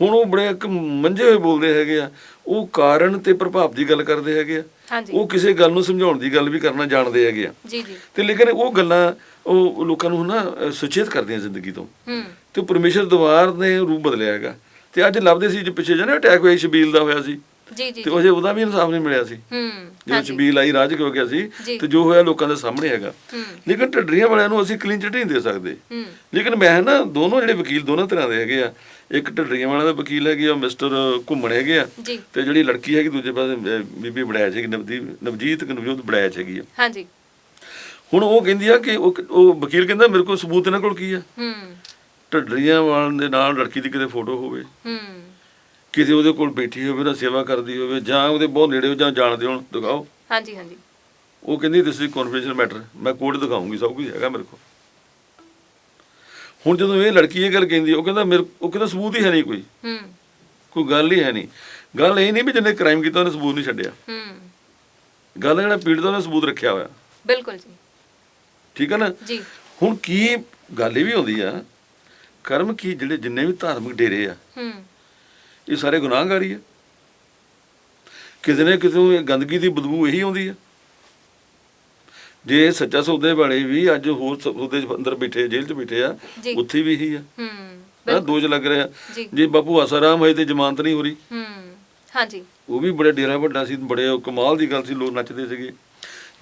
ਹੁਣ ਉਹ ਬੜੇ ਇੱਕ ਮੰਝੇ ਹੋਏ ਬੋਲਦੇ ਹੈਗੇ ਆ। ਉਹ ਕਾਰਨ ਤੇ ਪ੍ਰਭਾਵ ਦੀ ਗੱਲ ਕਰਦੇ ਹੈਗੇ ਆ। ਉਹ ਕਿਸੇ ਗੱਲ ਨੂੰ ਸਮਝਾਉਣ ਦੀ ਗੱਲ ਵੀ ਕਰਨਾ ਜਾਣਦੇ ਹੈਗੇ ਆ। ਜੀ ਜੀ। ਤੇ ਲੇਕਿਨ ਉਹ ਗੱਲਾਂ ਉਹ ਲੋਕਾਂ ਨੂੰ ਨਾ ਸੁਚੇਤ ਕਰਦੀਆਂ ਜ਼ਿੰਦਗੀ ਤੋਂ। ਹੂੰ। ਤੇ ਪਰਮੇਸ਼ਰ ਦਵਾਰ ਨੇ ਰੂਪ ਬਦਲਿਆ ਹੈਗਾ। ਤੇ ਅੱਜ ਲੱਭਦੇ ਸੀ ਜੇ ਪਿੱਛੇ ਜਨਾ ਅਟੈਕ ਹੋਇਆ ਸ਼ਬੀਲ ਦਾ ਹੋਇਆ ਸੀ। ਜੀ ਜੀ ਤੇ ਉਹਦੇ ਉਹਦਾ ਵੀ ਇਨਸਾਫ ਨਹੀਂ ਮਿਲਿਆ ਸੀ। ਹੂੰ ਜਦੋਂ ਸ਼ਬੀਲ ਆਈ ਰਾਜ ਹੋ ਗਿਆ ਸੀ। ਤੇ ਜੋ ਹੋਇਆ ਲੋਕਾਂ ਦੇ ਸਾਹਮਣੇ ਹੈਗਾ। ਲੇਕਿਨ ਢੱਡਰੀਆਂ ਵਾਲਿਆਂ ਨੂੰ ਅਸੀਂ ਕਲੀਨ ਚਿੱਟ ਨਹੀਂ ਦੇ ਸਕਦੇ। ਹੂੰ। ਲੇਕਿਨ ਮੈਂ ਨਾ ਦੋਨੋਂ ਜਿਹੜੇ ਵਕੀਲ ਦੋਨੋਂ ਤਰ੍ਹਾਂ ਦੇ ਹੈਗੇ ਆ। ਇੱਕ ਢੱਡਰੀਆਂ ਵਾਲਿਆਂ ਦਾ ਵਕੀਲ ਹੈਗੇ ਆ ਮਿਸਟਰ ਘੁੰਮਣ ਹੈਗੇ ਆ। ਤੇ ਜਿਹੜੀ ਲੜਕੀ ਹੈਗੀ ਦੂਜੇ ਪਾਸੇ ਬੀਬੀ ਬੜੈਚ ਹੈਗੀ ਨਵਦੀਪ ਨਵਜੀਤ ਕਿ ਨਵਜੋਤ ਬੜੈਚ ਹੈਗੀ ਆ। ਹਾਂਜੀ। ਹੁਣ ਉਹ ਕਹਿੰਦੀ ਆ ਕਿ ਉਹ ਉਹ ਵਕੀਲ ਕਹਿੰਦਾ ਮੇਰੇ ਕੋਲ ਸਬੂਤ ਇਹਨਾਂ ਕੋਲ ਕੀ ਆ? ਹੂੰ। ਢੱਡਰੀਆਂ ਵਾਲ ਦੇ ਨਾਲ ਲੜਕੀ ਦੀ ਕਿਤੇ ਫੋਟੋ ਹੋਵੇ। ਹੂੰ। ਕਿਤੇ ਉਹਦੇ ਕੋਲ ਬੈਠੀ ਹੋਵੇ ਨਾ ਸੇਵਾ ਕਰਦੀ ਹੋਵੇ ਜਾਂ ਉਹਦੇ ਬਹੁਤ ਨੇੜੇ ਹੋ ਜਾਂ ਜਾਣਦੇ ਹੋਣ ਦਿਖਾਓ। ਹਾਂਜੀ ਹਾਂਜੀ। ਉਹ ਕਹਿੰਦੀ ਦਿਸ ਇਜ਼ ਕਨਫੀਡੈਂਸ਼ੀਅਲ ਮੈਟਰ ਮੈਂ ਕੋਰਟ ਦਿਖਾਉਂਗੀ ਸਭ ਕੁਝ ਹੈਗਾ ਮੇਰੇ ਕੋਲ। ਹੁਣ ਜਦੋਂ ਇਹ ਲੜਕੀ ਇਹ ਗੱਲ ਕਹਿੰਦੀ ਉਹ ਕਹਿੰਦਾ ਮੇਰੇ ਉਹ ਕਹਿੰਦਾ ਸਬੂਤ ਹੀ ਹੈ ਨਹੀਂ ਕੋਈ। ਹੂੰ। ਕੋਈ ਗੱਲ ਹੀ ਹੈ ਨਹੀਂ। ਗੱਲ ਇਹ ਨਹੀਂ ਵੀ ਜਿਹਨੇ ਕ੍ਰਾਈਮ ਕੀਤਾ ਉਹਨੇ ਸਬੂਤ ਨਹੀਂ ਛੱਡਿਆ। ਹੂੰ। ਗੱਲ ਜਿਹੜਾ ਪੀੜਤ ਉਹਨੇ ਸਬੂਤ ਰੱਖਿਆ ਹੋਇਆ। ਬਿਲਕੁਲ ਜੀ। ਠੀਕ ਹੈ ਨਾ? ਜੀ। ਹੁਣ ਕੀ ਗੱਲ ਇਹ ਵੀ ਹੁੰਦੀ ਆ ਕਰਮ ਕੀ ਜਿਹੜੇ ਜਿੰਨੇ ਵੀ ਧਾਰਮਿਕ ਡੇਰੇ ਆ ਹੂੰ। ਇਹ ਸਾਰੇ ਗੁਨਾਹਗਾਰ ਆ। ਕਿਤੇ ਨਾ ਇਹ ਗੰਦਗੀ ਦੀ ਬਦਬੂ ਇਹੀ ਆਉਂਦੀ ਆ। ਜੇ ਸੱਚਾ ਸੌਦੇ ਵਾਲੇ ਵੀ ਅੱਜ ਹੋਰ ਸੌਦੇ ਅੰਦਰ ਬੈਠੇ ਜੇਲ੍ਹ 'ਚ ਬੈਠੇ ਆ। ਉੱਥੇ ਵੀ ਇਹੀ ਆ। ਹੂੰ ਦੋਜ ਲੱਗ ਰਿਹਾ। ਜੀ ਬਾਪੂ ਆਸਾਰਾਮ ਹੋਏ ਤੇ ਜ਼ਮਾਨਤ ਨਹੀਂ ਹੋ ਰਹੀ। ਹੂੰ ਹਾਂਜੀ। ਉਹ ਵੀ ਬੜੇ ਡੇਰਾ ਵੱਡਾ ਸੀ ਬੜੇ ਕਮਾਲ ਦੀ ਗੱਲ ਸੀ ਲੋਕ ਨੱਚਦੇ ਸੀਗੇ।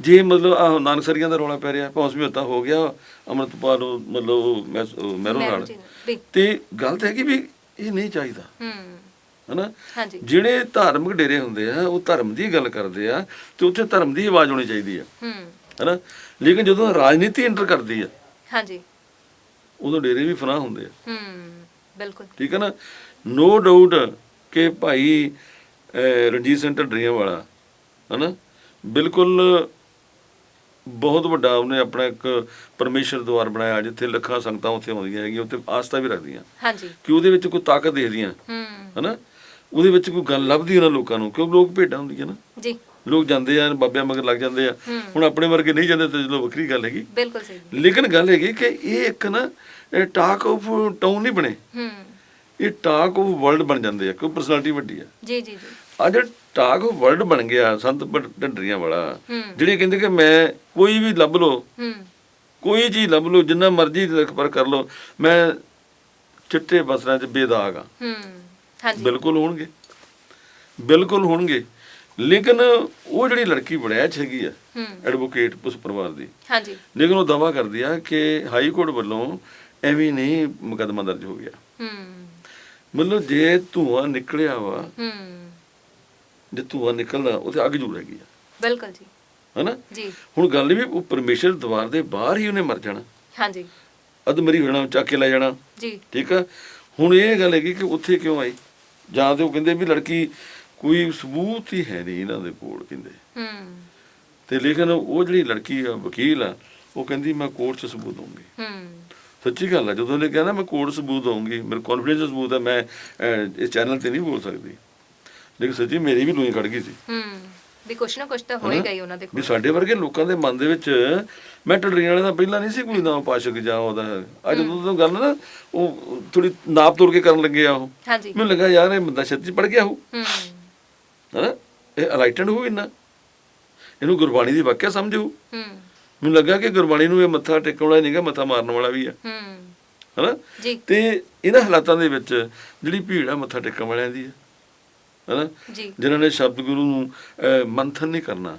ਜੇ ਮਤਲਬ ਆਹ ਨਾਨਕਸਰੀਆਂ ਦਾ ਰੌਲਾ ਪੈ ਰਿਹਾ ਪੌਂਸ ਵੀ ਹੋ ਗਿਆ ਅੰਮ੍ਰਿਤਪਾਲ ਉਹ ਮਤਲਬ ਮੈਰੋ ਨਾਲ। ਤੇ ਗੱਲ ਤਾਂ ਹੈ ਕਿ ਵੀ ਇਹ ਨਹੀਂ ਚਾਹੀਦਾ? ਹੂੰ। ਹਨਾ? ਜਿਹੜੇ ਧਾਰਮਿਕ ਡੇਰੇ ਹੁੰਦੇ ਆ ਉਹ ਧਰਮ ਦੀ ਗੱਲ ਕਰਦੇ ਆ ਤੇ ਉੱਥੇ ਧਰਮ ਦੀ ਆਵਾਜ਼ ਹੋਣੀ ਚਾਹੀਦੀ ਆ। ਹੂੰ। ਹਨਾ? ਲੇਕਿਨ ਜਦੋਂ ਰਾਜਨੀਤੀ ਐਂਟਰ ਕਰਦੀ ਆ ਹਾਂਜੀ। ਉਦੋਂ ਡੇਰੇ ਵੀ ਫਨਾਹ ਹੁੰਦੇ ਆ। ਹੂੰ ਬਿਲਕੁਲ। ਠੀਕ ਹੈ ਨਾ? ਨੋ ਡਾਊਟ ਕਿ ਭਾਈ ਰਣਜੀਤ ਸਿੰਘ ਢੱਡਰੀਆਂ ਵਾਲਾ ਹਨਾ? ਬਿਲਕੁਲ ਬਹੁਤ ਵੱਡਾ ਉਹਨੇ ਆਪਣਾ ਇੱਕ ਪਰਮੇਸ਼ਰ ਦੁਆਰ ਬਣਾਇਆ ਜਿੱਥੇ ਲੱਖਾਂ ਸੰਗਤਾਂ ਉੱਥੇ ਆਉਂਦੀਆਂ ਹੈਗੀਆਂ ਉੱਥੇ ਆਸਥਾ ਵੀ ਰੱਖਦੀਆਂ। ਹਾਂਜੀ। ਕਿ ਉਹਦੇ ਵਿੱਚ ਕੋਈ ਤਾਕਤ ਦੇਖਦੀਆਂ। ਹੂੰ। ਹਨਾ? ਉਹਦੇ ਵਿੱਚ ਕੋਈ ਗੱਲ ਲੱਭਦੀ ਉਹਨਾਂ ਲੋਕਾਂ ਨੂੰ ਕਿਉਂ? ਲੋਕ ਭੇਡਾਂ ਹੁੰਦੀਆਂ ਨਾ। ਜੀ। ਲੋਕ ਜਾਂਦੇ ਆ ਬਾਬਿਆਂ ਮਗਰ ਲੱਗ ਜਾਂਦੇ ਆ। ਹੁਣ ਆਪਣੇ ਵਰਗੇ ਨਹੀਂ ਜਾਂਦੇ ਤੇ ਚਲੋ ਵੱਖਰੀ ਗੱਲ ਹੈਗੀ। ਬਿਲਕੁਲ ਸਹੀ। ਲੇਕਿਨ ਗੱਲ ਹੈਗੀ ਕਿ ਇਹ ਇੱਕ ਨਾ ਟਾਕ ਆਫ ਟਾਊਨ ਨਹੀਂ ਬਣੇ। ਹੂੰ। ਇਹ ਟਾਕ ਆਫ ਵਰਲਡ ਬਣ ਜਾਂਦੇ ਆ ਕੋਈ ਪਰਸਨੈਲਿਟੀ ਵੱਡੀ ਆ। ਜੀ ਜੀ ਜੀ। ਅੱਜ ਆਫ ਵਰਲਡ ਬਣ ਗਿਆ ਸੰਤ ਢੱਡਰੀਆਂ ਵਾਲਾ ਜਿਹੜੇ ਕਹਿੰਦੇ ਕਿ ਮੈਂ ਕੋਈ ਵੀ ਲੱਭ ਹੂੰ। ਕੋਈ ਚੀਜ਼ ਲੱਭ ਲਓ ਜਿੰਨਾ ਮਰਜ਼ੀ ਪਰ ਕਰ ਲਓ ਮੈਂ ਚਿੱਟੇ ਬਸਰਾਂ 'ਚ ਬੇਦਾਗ ਆ ਹੂੰ ਹਾਂਜੀ। ਬਿਲਕੁਲ ਹੋਣਗੇ। ਬਿਲਕੁਲ ਹੋਣਗੇ। ਲੇਕਿਨ ਉਹ ਜਿਹੜੀ ਲੜਕੀ ਬੜੈਚ ਹੈਗੀ ਆ ਐਡਵੋਕੇਟ ਉਸ ਪਰਿਵਾਰ ਦੀ ਹਾਂਜੀ। ਲੇਕਿਨ ਉਹ ਦਾਵਾ ਕਰਦੀ ਆ ਕਿ ਹਾਈ ਕੋਰਟ ਵੱਲੋਂ ਐਵੇਂ ਨਹੀਂ ਮੁਕੱਦਮਾ ਦਰਜ ਹੋ ਗਿਆ। ਹੂੰ। ਮਤਲਬ ਜੇ ਧੂਆਂ ਨਿਕਲਿਆ ਵਾ ਹੂੰ। ਜੇ ਧੂਆਂ ਨਿਕਲਦਾ ਉੱਥੇ ਅੱਗ ਜ਼ਰੂਰ ਹੈਗੀ ਆ। ਬਿਲਕੁਲ ਜੀ। ਹਨਾ? ਜੀ। ਹੁਣ ਗੱਲ ਵੀ ਉਹ ਪਰਮੇਸ਼ਰ ਦਵਾਰ ਦੇ ਬਾਹਰ ਹੀ ਉਹਨੇ ਮਰ ਜਾਣਾ। ਹਾਂਜੀ। ਅਦਮਰੀ ਹੋ ਜਾਣਾ ਚੱਕ ਕੇ ਲੈ ਜਾਣਾ। ਜੀ। ਠੀਕ ਆ? ਹੁਣ ਇਹ ਗੱਲ ਹੈਗੀ ਕਿ ਉੱਥੇ ਕਿਉਂ ਆਈ ਜਾਂ ਤੇ ਉਹ ਕਹਿੰਦੇ ਵੀ ਲੜਕੀ ਕੋਈ ਸਬੂਤ ਹੀ ਹੈ ਨਹੀਂ ਇਹਨਾਂ ਦੇ ਕੋਲ ਕਹਿੰਦੇ। ਹੂੰ। ਤੇ ਲੇਕਿਨ ਉਹ ਜਿਹੜੀ ਲੜਕੀ ਆ ਵਕੀਲ ਆ ਉਹ ਕਹਿੰਦੀ ਮੈਂ ਕੋਰਟ 'ਚ ਸਬੂਤ ਦਊਂਗੀ। ਹੂੰ। ਸੱਚੀ ਗੱਲ ਆ ਜਦੋਂ ਉਹਨੇ ਕਿਹਾ ਨਾ ਮੈਂ ਕੋਰਟ ਸਬੂਤ ਦਊਂਗੀ ਮੇਰੇ ਕੌਨਫੀਡੈਂਸ ਸਬੂਤ ਹੈ ਮੈਂ ਇਸ ਚੈਨਲ ਤੇ ਨਹੀਂ ਬੋਲ ਸਕਦੀ। ਲੇਕਿਨ ਸੱਚੀ ਮੇਰੀ ਵੀ ਲੂਈ ਖੜ ਗਈ ਸੀ। ਹੂੰ ਵੀ ਕੁਛ ਨਾ ਕੁਛ ਤਾਂ ਹੋਏਗਾ ਹੀ ਉਹਨਾਂ ਦੇ ਵੀ ਕੋਲ। ਸਾਡੇ ਵਰਗੇ ਲੋਕਾਂ ਦੇ ਮਨ ਦੇ ਵਿੱਚ ਮੈਂ ਟੱਡਰੀਆਂ ਵਾਲੇ ਦਾ ਪਹਿਲਾਂ ਨਹੀਂ ਸੀ ਕੋਈ ਨਾ ਪਾਸ਼ਕ ਜਾਂ ਉਹਦਾ। ਅੱਜ ਜਦੋਂ ਤੋਂ ਗੱਲ ਨਾ ਉਹ ਥੋੜੀ ਨਾਪ ਤੋੜ ਕੇ ਕਰਨ ਲੱਗੇ ਆ ਉਹ। ਹਾਂਜੀ। ਮੈਨੂੰ ਲੱਗਾ ਯਾਰ ਇਹ ਬੰਦਾ ਛੇਤੀ ਪੜ ਗਿਆ ਹੋ ਹੂੰ। ਹਨਾ? ਇਹ ਅਲਾਈਟਡ ਹੋ ਇੰਨਾ। ਇਹਨੂੰ ਗੁਰਬਾਣੀ ਦੀ ਵਾਕਿਆ ਸਮਝੂ। ਹੂੰ। ਮੈਨੂੰ ਲੱਗਾ ਕਿ ਗੁਰਬਾਣੀ ਨੂੰ ਇਹ ਮੱਥਾ ਟੇਕਣ ਵਾਲਾ ਨਹੀਂਗਾ ਮੱਥਾ ਮਾਰਨ ਵਾਲਾ ਵੀ ਆ। ਹੂੰ। ਹਨਾ? ਜੀ। ਤੇ ਇਹਨਾਂ ਹਾਲਾਤਾਂ ਦੇ ਵਿੱਚ ਜਿਹੜੀ ਭੀੜ ਆ ਮੱਥਾ ਟੇਕਣ ਵਾਲਿਆਂ ਦੀ ਆ। ਹਨਾ? ਜਿਨ੍ਹਾਂ ਨੇ ਸ਼ਬਦ ਗੁਰੂ ਨੂੰ ਮੰਥਨ ਨਹੀਂ ਕਰਨਾ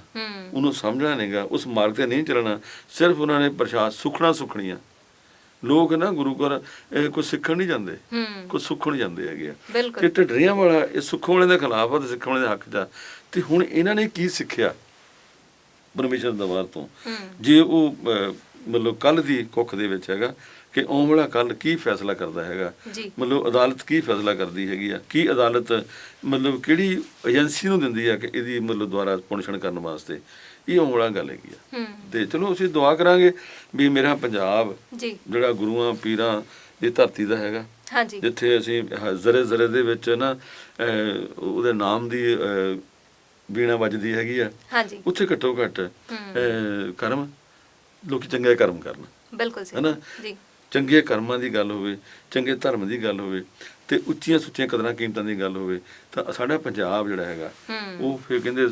ਉਹਨੂੰ ਸਮਝਣਾ ਨਹੀਂਗਾ ਉਸ ਮਾਰਗ ਤੇ ਨਹੀਂ ਚੱਲਣਾ। ਸਿਰਫ ਉਹਨਾਂ ਨੇ ਪ੍ਰਸ਼ਾਦ ਸੁਖਣਾ ਸੁਖਣੀਆਂ। ਲੋਕ ਨਾ ਗੁਰੂ ਘਰ ਕੁਝ ਸਿੱਖਣ ਨਹੀਂ ਜਾਂਦੇ। ਕੁਝ ਸੁਖਣ ਜਾਂਦੇ ਹੈਗੇ ਆ। ਤੇ ਢੱਡਰੀਆਂ ਵਾਲਾ ਇਹ ਸੁੱਖਣ ਵਾਲੇ ਦੇ ਖਿਲਾਫ ਆ ਤੇ ਸਿੱਖਣ ਵਾਲੇ ਦੇ ਹੱਕ ਦਾ ਤੇ ਹੁਣ ਇਹਨਾਂ ਨੇ ਕੀ ਸਿੱਖਿਆ ਪਰਮੇਸ਼ਰ ਦਰਬਾਰ ਤੋਂ? ਜੇ ਉਹ ਮਤਲਬ ਕੱਲ ਦੀ ਕੁੱਖ ਦੇ ਵਿੱਚ ਹੈਗਾ ਕਿ ਆਉਣ ਵਾਲਾ ਕੱਲ ਕੀ ਫੈਸਲਾ ਕਰਦਾ ਹੈਗਾ? ਮਤਲਬ ਅਦਾਲਤ ਕੀ ਫੈਸਲਾ ਕਰਦੀ ਹੈਗੀ ਆ? ਕੀ ਅਦਾਲਤ ਮਤਲਬ ਕਿਹੜੀ ਏਜੰਸੀ ਨੂੰ ਦਿੰਦੀ ਆ ਕਿ ਇਹਦੀ ਮਤਲਬ ਦੁਆਰਾ ਪੁਨਿਸ਼ਨ ਕਰਨ ਵਾਸਤੇ? ਇਹ ਆਉਣ ਵਾਲਾ ਗੱਲ ਹੈਗੀ ਆ। ਤੇ ਚਲੋ ਅਸੀਂ ਦੁਆ ਕਰਾਂਗੇ ਵੀ ਮੇਰਾ ਪੰਜਾਬ ਜਿਹੜਾ ਗੁਰੂਆਂ ਪੀਰਾਂ ਦੀ ਧਰਤੀ ਦਾ ਹੈਗਾ ਹਾਂਜੀ। ਜਿੱਥੇ ਅਸੀਂ ਜ਼ਰੇ ਜ਼ਰੇ ਦੇ ਵਿੱਚ ਨਾ ਉਹਦੇ ਨਾਮ ਦੀ ਵੀਣਾ ਵੱਜਦੀ ਹੈਗੀ ਆ। ਹਾਂਜੀ। ਉੱਥੇ ਘੱਟੋ ਘੱਟ ਕਰਮ ਲੋਕੀ ਚੰਗੇ ਕਰਮ ਕਰਨ। ਬਿਲਕੁਲ ਸਹੀ। ਹਨਾ? ਜੀ। ਚੰਗੇ ਕਰਮਾਂ ਦੀ ਗੱਲ ਹੋਵੇ ਚੰਗੇ ਧਰਮ ਦੀ ਗੱਲ ਹੋਵੇ ਤੇ ਉੱਚੀਆਂ ਸੁੱਚੀਆਂ ਕਦਰਾਂ ਕੀਮਤਾਂ ਦੀ ਗੱਲ ਹੋਵੇ ਤਾਂ ਸਾਡਾ ਪੰਜਾਬ ਜਿਹੜਾ ਹੈਗਾ ਉਹ ਫਿਰ ਕਹਿੰਦੇ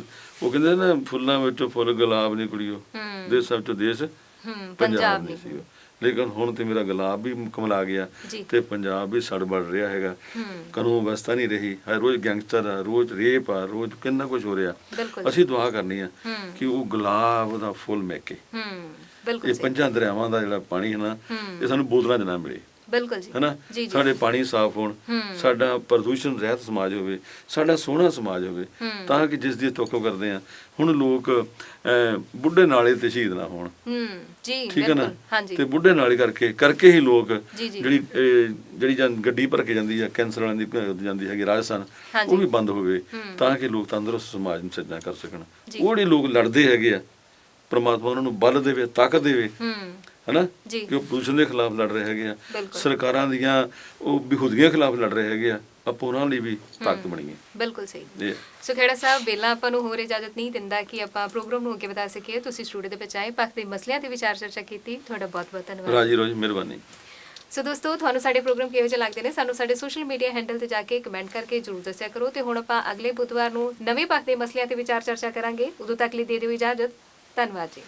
ਉਹ ਕਹਿੰਦੇ ਨਾ ਫੁੱਲਾਂ ਵਿੱਚੋਂ ਫੁੱਲ ਗੁਲਾਬ ਨਹੀਂ ਕੁੜੀਓ ਹੂੰ। ਦੇਸਾਂ ਵਿੱਚੋਂ ਦੇਸ਼ ਪੰਜਾਬ ਨਹੀਂ ਸੀ ਲੇਕਿਨ ਹੁਣ ਤੇ ਮੇਰਾ ਗੁਲਾਬ ਵੀ ਕਮਲਾ ਗਿਆ ਤੇ ਪੰਜਾਬ ਵੀ ਸੜ ਬੜ ਰਿਹਾ ਹੈਗਾ। ਕਾਨੂੰਨ ਵਿਵਸਥਾ ਨਹੀਂ ਰਹੀ। ਹਰ ਰੋਜ਼ ਗੈਂਗਸਟਰ ਆ ਰੋਜ਼ ਰੇਪ ਆ ਰੋਜ਼ ਕਿੰਨਾ ਕੁਝ ਹੋ ਰਿਹਾ। ਅਸੀਂ ਦੁਆ ਕਰਨੀ ਆ ਕਿ ਉਹ ਗੁਲਾਬ ਦਾ ਫੁੱਲ ਮਹਿਕੇ ਇਹ ਪੰਜਾਂ ਦਰਿਆਵਾਂ ਦਾ ਜਿਹੜਾ ਪਾਣੀ ਹੈ ਨਾ ਇਹ ਸਾਨੂੰ ਬੋਤਲਾਂ 'ਚ ਨਾ ਮਿਲੇ। ਬਿਲਕੁਲ ਜੀ। ਹਨਾ? ਸਾਡੇ ਪਾਣੀ ਸਾਫ਼ ਹੋਣ ਸਾਡਾ ਪ੍ਰਦੂਸ਼ਣ ਰਹਿਤ ਸਮਾਜ ਹੋਵੇ ਸਾਡਾ ਸੋਹਣਾ ਸਮਾਜ ਹੋਵੇ ਤਾਂ ਕਿ ਜਿਸ ਦੀ ਤੋਕੋ ਕਰਦੇ ਆ ਹੁਣ ਲੋਕ ਬੁੱਢੇ ਨਾਲੇ ਤੇ ਸ਼ਹੀਦ ਨਾ ਹੋਣ। ਜੀ ਠੀਕ ਹੈ ਨਾ? ਤੇ ਬੁੱਢੇ ਨਾਲੇ ਕਰਕੇ ਕਰਕੇ ਹੀ ਲੋਕ ਜਿਹੜੀ ਜਿਹੜੀ ਜਾਂ ਗੱਡੀ ਭਰ ਕੇ ਜਾਂਦੀ ਹੈ ਕੈਂਸਰ ਵਾਲਿਆਂ ਦੀ ਜਾਂਦੀ ਹੈਗੀ ਰਾਜਸਥਾਨ। ਉਹ ਵੀ ਬੰਦ ਹੋਵੇ। ਤਾਂ ਕਿ ਲੋਕ ਤੰਦਰੁਸਤ ਸਮਾਜ ਨੂੰ ਸਿਰਜਣਾ ਕਰ ਸਕਣ। ਉਹ ਜਿਹੜੇ ਲੋਕ ਲੜਦੇ ਹੈਗੇ ਆ ਪ੍ਰਮਾਤਮਾ ਉਹਨਾਂ ਨੂੰ ਬਲ ਦੇਵੇ ਤਾਕਤ ਦੇਵੇ ਹੂੰ। ਹਨਾ? ਕਿ ਉਹ ਪ੍ਰਦੂਸ਼ਣ ਦੇ ਖਿਲਾਫ ਲੜ ਰਹੇ ਹੈਗੇ ਆ। ਸਰਕਾਰਾਂ ਦੀਆਂ ਉਹ ਬਿਹੁਦਗੀਆਂ ਖਿਲਾਫ ਲੜ ਰਹੇ ਹੈਗੇ ਆ। ਆਪਾਂ ਉਹਨਾਂ ਲਈ ਵੀ ਤਾਕਤ ਬਣੀਏ ਬਿਲਕੁਲ ਸਹੀ। ਸੋ ਖੇੜਾ ਸਾਹਿਬ ਵੇਲਾ ਆਪਾਂ ਨੂੰ ਹੋਰ ਇਜਾਜ਼ਤ ਨਹੀਂ ਦਿੰਦਾ ਕਿ ਆਪਾਂ ਪ੍ਰੋਗਰਾਮ ਨੂੰ ਅੱਗੇ ਵਧਾ ਸਕੀਏ। ਤੁਸੀਂ ਸਟੂਡੀਓ ਦੇ ਵਿੱਚ ਆਏ ਪੱਖ ਦੇ ਮਸਲਿਆਂ ਤੇ ਵਿਚਾਰ ਚਰਚਾ ਕੀਤੀ। ਤੁਹਾਡਾ ਬਹੁਤ ਬਹੁਤ ਧੰਨਵਾਦ। ਰਾਜੀ ਰੋਜੀ ਮਿਹਰਬਾਨੀ। ਸੋ ਦੋਸਤੋ ਤੁਹਾਨੂੰ ਸਾਡੇ ਪ੍ਰੋਗਰਾਮ ਕਿਹੋ ਜਿਹੇ ਲੱਗਦੇ ਨੇ? ਸਾਨੂੰ ਸਾਡੇ ਸੋਸ਼ਲ ਮੀਡੀਆ ਹੈਂਡਲ ਤੇ ਜਾ ਕੇ ਕਮੈਂਟ ਕਰਕੇ ਜਰੂਰ ਦੱਸਿਆ ਕਰੋ। ਤੇ ਹੁਣ ਆਪਾਂ ਅਗਲੇ ਬੁੱਧਵਾਰ ਨੂੰ ਨਵੇਂ ਪੱਖ ਦੇ ਮਸਲਿਆਂ ਤੇ ਵਿਚਾਰ ਚਰਚਾ ਕਰਾਂਗੇ। ਉਦੋਂ ਤੱਕ ਲਈ ਦੇ ਦਿਓ ਇਜਾਜ਼ਤ। ਧੰਨਵਾਦ ਜੀ।